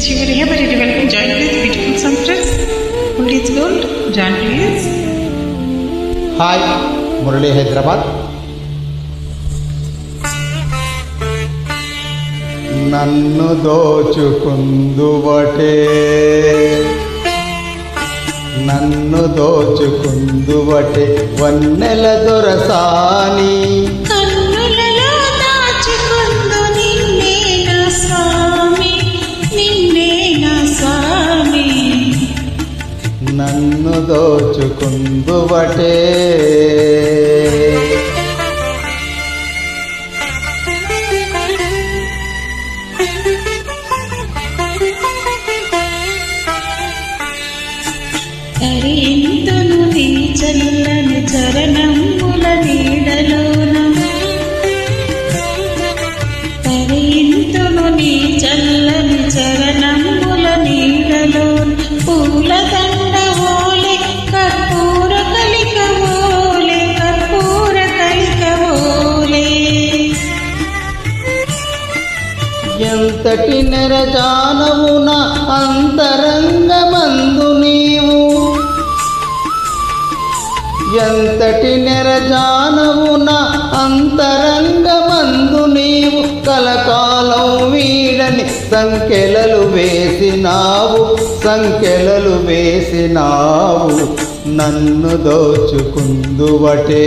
is your ever ready welcome join with beautiful sunset. Gold is gold. John please. Hi, Murali Hyderabad. నన్ను దోచుకుందువటే నన్ను దోచుకుందువటే వన్నెల దొరసాని నిన్ను దోచుకుందువటే. తరింతును ఎంతటి నెరజానవున అంతరంగమందు నీవు? ఎంతటి నెరజానవున అంతరంగమందు నీవు? కలకాలం వీడని సంఖ్యలలు వేసినావు సంఖ్యలలు వేసినావు. నన్ను దోచుకుందువటే.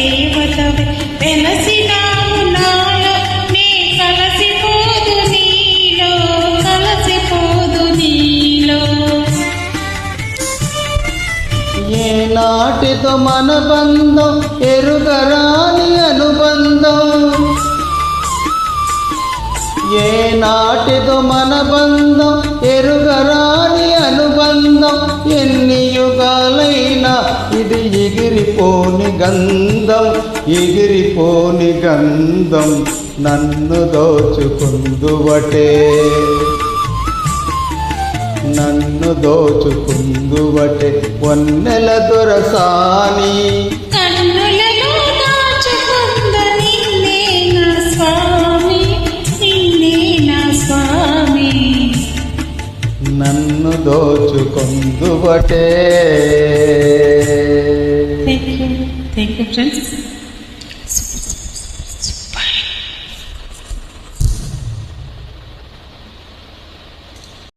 దేవతవై. వెలసినావు నాలో నే కలసిపోదు నీలో కలసిపోదు నీలో. ఏ నాటితో మన బంధం ఎరుగరాని అనుబంధం. ఏ నాటితో మన బంధం ఎరుగరా ఇది ఎగిరిపోని గంధం ఎగిరిపోని గంధం నన్ను దోచుకుందువటే. నన్ను దోచుకుందువటే వన్నెల దొరసాని. నన్ను దోచుకుందువటే. friends.